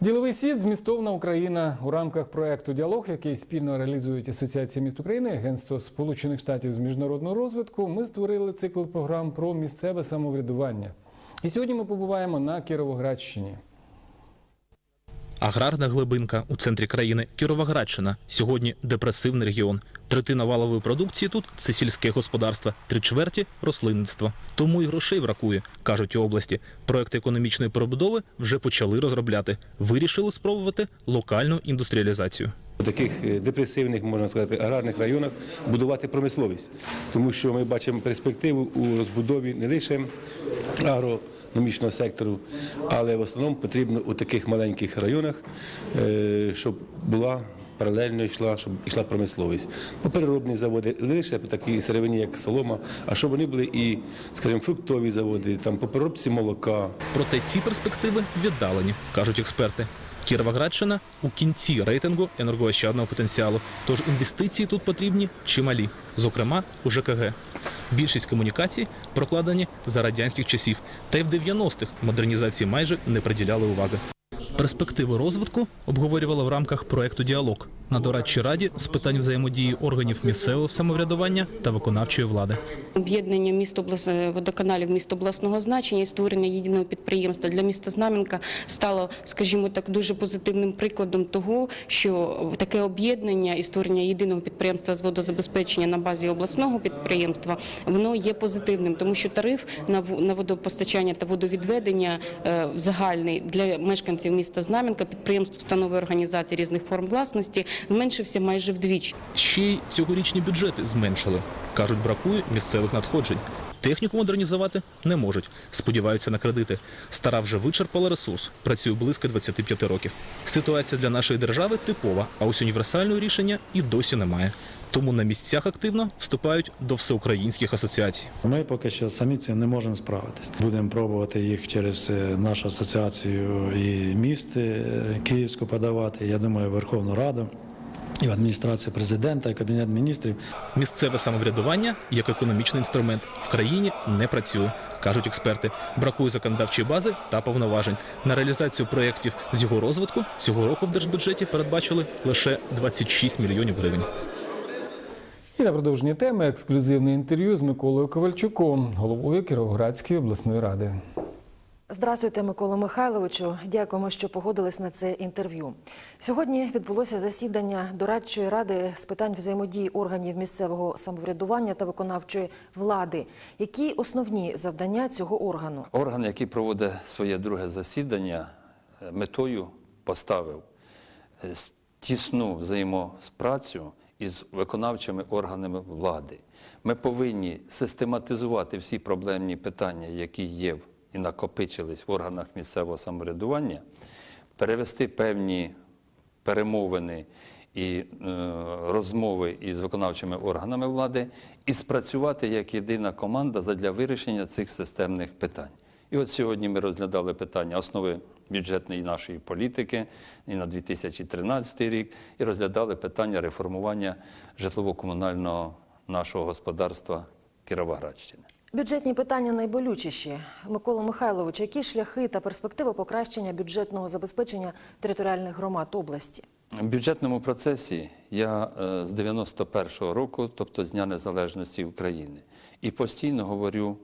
Діловий світ змістовна Україна у рамках проекту Діалог, який спільно реалізують Асоціація міст України, Агентство Сполучених Штатів з міжнародного розвитку. Ми створили цикл програм про місцеве самоврядування. І сьогодні ми побуваємо на Кіровоградщині. Аграрна глибинка у центрі країни Кіровоградщина. Сьогодні депресивний регіон. Третина валової продукції тут це сільське господарство, три чверті рослинництво. Тому і грошей бракує, кажуть у області. Проект економічної перебудови вже почали розробляти. Вирішили спробувати локальну індустріалізацію. У таких е, депресивних, можна сказати, аграрних районах будувати промисловість, тому що ми бачимо перспективу у розбудові не лише агрономічного сектору, але в основному потрібно у таких маленьких районах, е, щоб була паралельно йшла, щоб йшла промисловість. По переробні заводи, не лише по такій сировині, як солома, а щоб вони були і, скажімо, фруктові заводи, там по переробці молока, Проте ці перспективи віддалені, кажуть експерти. Кіровоградщина у кінці рейтингу енергоощадного потенціалу, тож інвестиції тут потрібні чималі, зокрема у ЖКГ. Більшість комунікацій прокладені за радянських часів, та й в 90-х модернізації майже не приділяли уваги. Перспективи розвитку обговорювали в рамках проекту Діалог на дорадчій раді з питань взаємодії органів місцевого самоврядування та виконавчої влади. Об'єднання міст облас... водоканалів міст обласного значення і створення єдиного підприємства для міста Знам'янка стало, скажімо так, дуже позитивним прикладом того, що таке об'єднання і створення єдиного підприємства з водозабезпечення на базі обласного підприємства воно є позитивним, тому що тариф на водопостачання та водовідведення е, загальний для мешканців міста Знам'янка, підприємств, установ і організацій різних форм власності зменшився майже вдвічі. Ще й цьогорічні бюджети зменшили. Кажуть, бракує місцевих надходжень. Техніку модернізувати не можуть. Сподіваються на кредити. Стара вже вичерпала ресурс. Працює близько 25 років. Ситуація для нашої держави типова, а ось універсального рішення і досі немає. Тому на місцях активно вступають до всеукраїнських асоціацій. Ми поки що самі цим не можемо справитись. Будемо пробувати їх через е, нашу асоціацію і міст е, Київську подавати. Я думаю, Верховну Раду. І в адміністрацію президента, і кабінет міністрів. Місцеве самоврядування як економічний інструмент в країні не працює, кажуть експерти. Бракує законодавчої бази та повноважень. На реалізацію проєктів з його розвитку цього року в держбюджеті передбачили лише 26 мільйонів гривень. І на продовження теми ексклюзивне інтерв'ю з Миколою Ковальчуком, головою Кіровоградської обласної ради. Здравствуйте, Микола Михайловичу. Дякуємо, що погодились на це інтерв'ю. Сьогодні відбулося засідання дорадчої ради з питань взаємодії органів місцевого самоврядування та виконавчої влади. Які основні завдання цього органу? Орган, який проводить своє друге засідання, е, метою поставив е, тісну взаємоспрацю із виконавчими органами влади. Ми повинні систематизувати всі проблемні питання, які є в- і накопичились в органах місцевого самоврядування, перевести певні перемовини і е, розмови із виконавчими органами влади і спрацювати як єдина команда задля вирішення цих системних питань. І от сьогодні ми розглядали питання основи бюджетної нашої політики і на 2013 рік, і розглядали питання реформування житлово-комунального нашого господарства Кіровоградщини. Бюджетні питання найболючіші. Микола Михайлович, які шляхи та перспективи покращення бюджетного забезпечення територіальних громад області? В бюджетному процесі я е, з 91-го року, тобто з Дня Незалежності України, і постійно говорю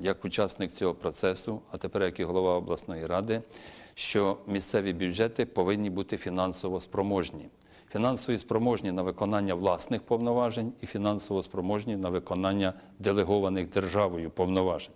як учасник цього процесу, а тепер як і голова обласної ради, що місцеві бюджети повинні бути фінансово спроможні. Фінансово спроможні на виконання власних повноважень і фінансово спроможні на виконання делегованих державою повноважень.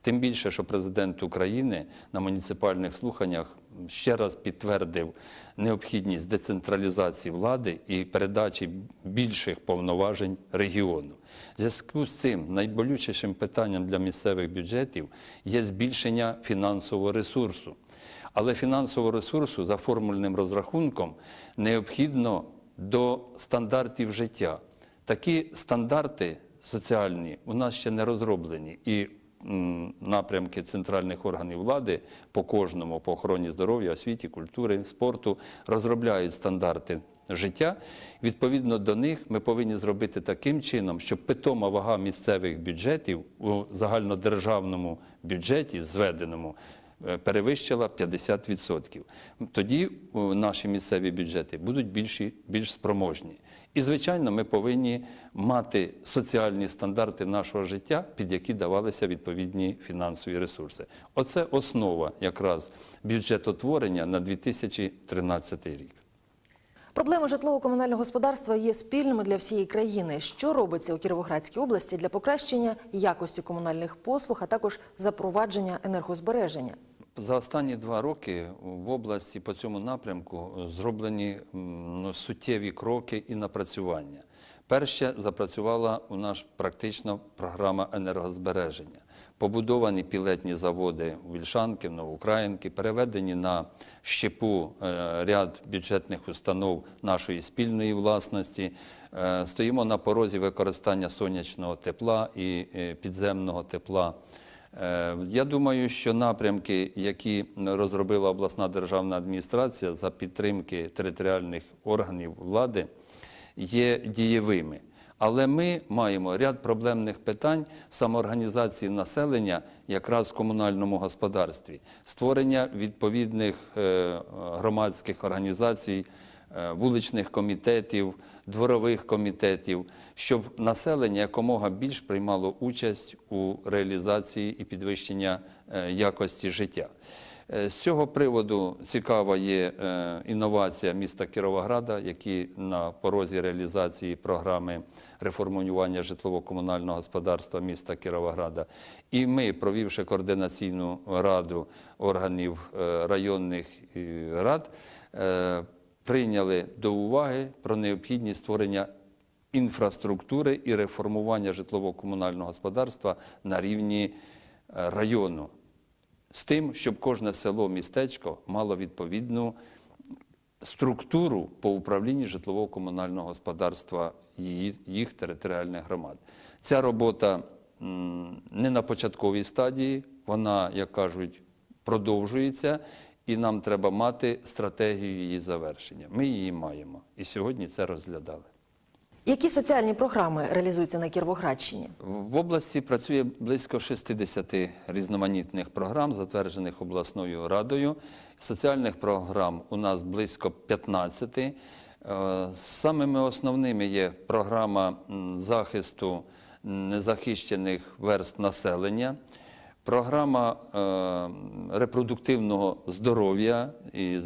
Тим більше, що президент України на муніципальних слуханнях ще раз підтвердив необхідність децентралізації влади і передачі більших повноважень регіону. В зв'язку з цим найболючішим питанням для місцевих бюджетів є збільшення фінансового ресурсу. Але фінансового ресурсу за формульним розрахунком необхідно до стандартів життя. Такі стандарти соціальні у нас ще не розроблені. І напрямки центральних органів влади по кожному, по охороні здоров'я, освіті, культури, спорту розробляють стандарти життя. Відповідно до них ми повинні зробити таким чином, щоб питома вага місцевих бюджетів у загальнодержавному бюджеті, зведеному, перевищила 50%. Тоді е, наші місцеві бюджети будуть більші, більш спроможні. І, звичайно, ми повинні мати соціальні стандарти нашого життя, під які давалися відповідні фінансові ресурси. Оце основа якраз бюджетотворення на 2013 рік. Проблеми житлово-комунального господарства є спільними для всієї країни. Що робиться у Кіровоградській області для покращення якості комунальних послуг, а також запровадження енергозбереження? За останні два роки в області по цьому напрямку зроблені ну, суттєві кроки і напрацювання. Перше запрацювала у нас практично програма енергозбереження. Побудовані пілетні заводи у Вільшанки, в Новоукраїнки, переведені на щепу е, ряд бюджетних установ нашої спільної власності. Е, Стоїмо на порозі використання сонячного тепла і е, підземного тепла. Е, Я думаю, що напрямки, які розробила обласна державна адміністрація за підтримки територіальних органів влади, є дієвими. Але ми маємо ряд проблемних питань в самоорганізації населення якраз в комунальному господарстві, створення відповідних е, громадських організацій, вуличних комітетів, дворових комітетів, щоб населення якомога більш приймало участь у реалізації і підвищення е, якості життя. Е, З цього приводу цікава є е, інновація міста Кіровограда, які на порозі реалізації програми реформування житлово-комунального господарства міста Кіровограда. І ми, провівши координаційну раду органів е, районних е, рад, е, прийняли до уваги про необхідність створення інфраструктури і реформування житлово-комунального господарства на рівні е, району з тим, щоб кожне село, містечко мало відповідну структуру по управлінні житлово-комунального господарства їх територіальних громад. Ця робота не на початковій стадії, вона, як кажуть, продовжується, і нам треба мати стратегію її завершення. Ми її маємо. І сьогодні це розглядали. Які соціальні програми реалізуються на Кіровоградщині? В області працює близько 60 різноманітних програм, затверджених обласною радою. Соціальних програм у нас близько 15. Е, Самими основними є програма захисту незахищених верст населення, програма е, репродуктивного здоров'я і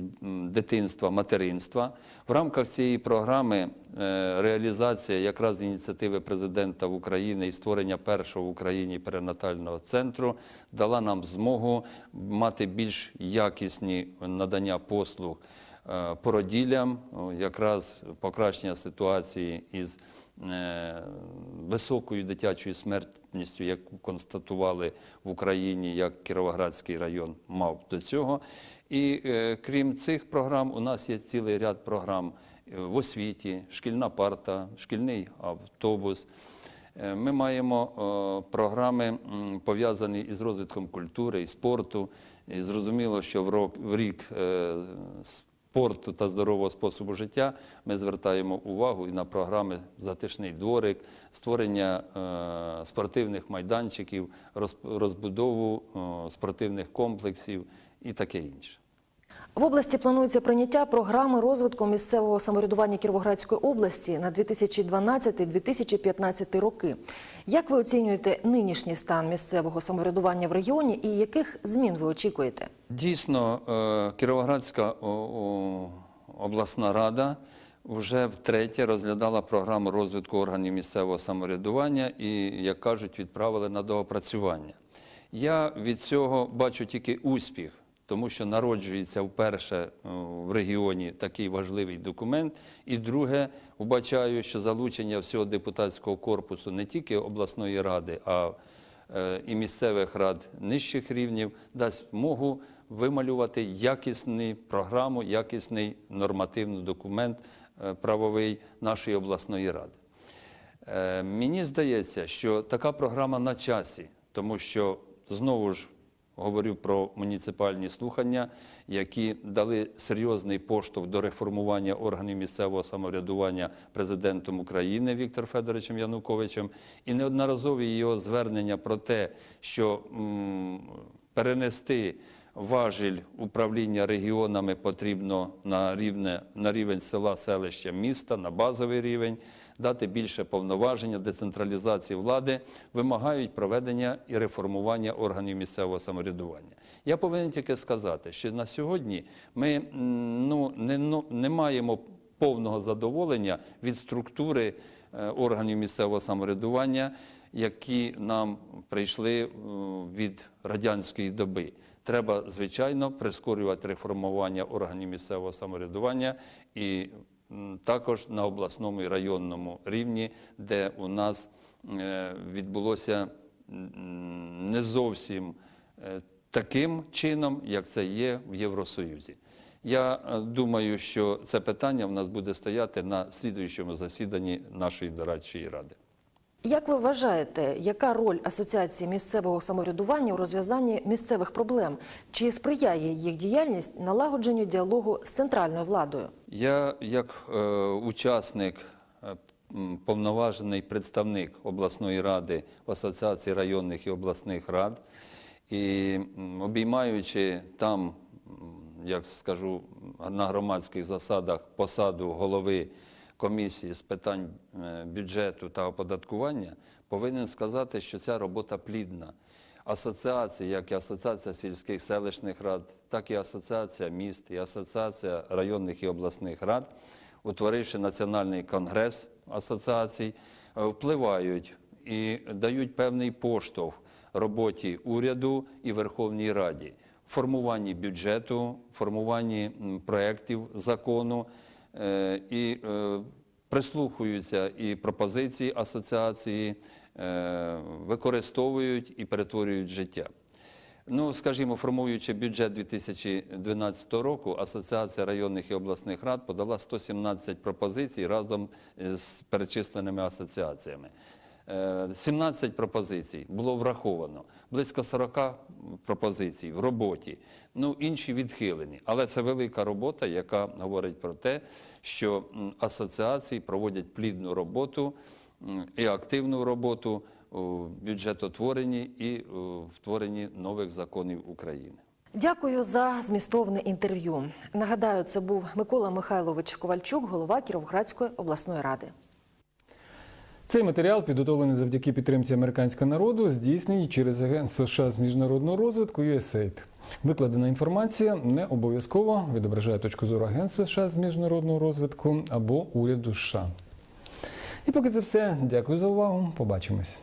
дитинства, материнства. В рамках цієї програми е, реалізація якраз ініціативи президента України і створення першого в Україні перинатального центру дала нам змогу мати більш якісні надання послуг породіллям, якраз покращення ситуації із е, високою дитячою смертністю, яку констатували в Україні, як Кіровоградський район мав до цього. І е, крім цих програм, у нас є цілий ряд програм е, в освіті, шкільна парта, шкільний автобус. Е, Ми маємо е, програми, пов'язані із розвитком культури і спорту. І зрозуміло, що в рік е, спорту та здорового способу життя ми звертаємо увагу і на програми Затишний дворик, створення е, спортивних майданчиків, роз- розбудову спортивних комплексів і таке інше. В області планується прийняття програми розвитку місцевого самоврядування Кіровоградської області на 2012-2015 роки. Як ви оцінюєте нинішній стан місцевого самоврядування в регіоні і яких змін ви очікуєте? Дійсно, е, Кіровоградська обласна рада вже втретє розглядала програму розвитку органів місцевого самоврядування і, як кажуть, відправили на доопрацювання. Я від цього бачу тільки успіх, тому що народжується вперше е, в регіоні такий важливий документ. І друге, вбачаю, що залучення всього депутатського корпусу не тільки обласної ради, а е, і місцевих рад нижчих рівнів дасть змогу вималювати якісну програму, якісний нормативний документ е, правовий нашої обласної ради. Мені здається, що така програма на часі, тому що знову ж говорю про муніципальні слухання, які дали серйозний поштовх до реформування органів місцевого самоврядування президентом України Віктором Федоровичем Януковичем, і неодноразові його звернення про те, що перенести важіль управління регіонами потрібно на, рівне, на рівень села, селища, міста, на базовий рівень, дати більше повноваження, децентралізації влади, вимагають проведення і реформування органів місцевого самоврядування. Я повинен тільки сказати, що на сьогодні ми ну, не, ну, не маємо повного задоволення від структури е, органів місцевого самоврядування, які нам прийшли е, від радянської доби. Треба, звичайно, прискорювати реформування органів місцевого самоврядування і також на обласному і районному рівні, де у нас е, відбулося не зовсім е, таким чином, як це є в Євросоюзі. Я е, думаю, що це питання в нас буде стояти на слідуючому засіданні нашої дорадчої ради. Як ви вважаєте, яка роль асоціації місцевого самоврядування у розв'язанні місцевих проблем? Чи сприяє їх діяльність налагодженню діалогу з центральною владою? Я, як е, учасник, е, повноважений представник обласної ради в Асоціації районних і обласних рад, і обіймаючи там, як скажу, на громадських засадах посаду голови комісії з питань е, бюджету та оподаткування, повинен сказати, що ця робота плідна. Асоціації, як і Асоціація сільських селищних рад, так і Асоціація міст, і Асоціація районних і обласних рад, утворивши національний конгрес асоціацій, е, впливають і дають певний поштовх роботі уряду і Верховній Раді, формуванні бюджету, формуванні проєктів закону і прислухуються прислухаються і пропозиції асоціації, е, використовують і перетворюють життя. Ну, скажімо, формуючи бюджет 2012 року, Асоціація районних і обласних рад подала 117 пропозицій разом з перечисленими асоціаціями. Е, 17 пропозицій було враховано, близько 40 пропозицій в роботі, ну інші відхилені. Але це велика робота, яка говорить про те, що асоціації проводять плідну роботу і активну роботу у бюджетотворенні і у втворенні нових законів України. Дякую за змістовне інтерв'ю. Нагадаю, це був Микола Михайлович Ковальчук, голова Кіровоградської обласної ради. Цей матеріал підготовлений завдяки підтримці американського народу, здійснений через Агентство США з міжнародного розвитку USAID. Викладена інформація не обов'язково відображає точку зору Агентства США з міжнародного розвитку або уряду США. І поки це все. Дякую за увагу. Побачимось.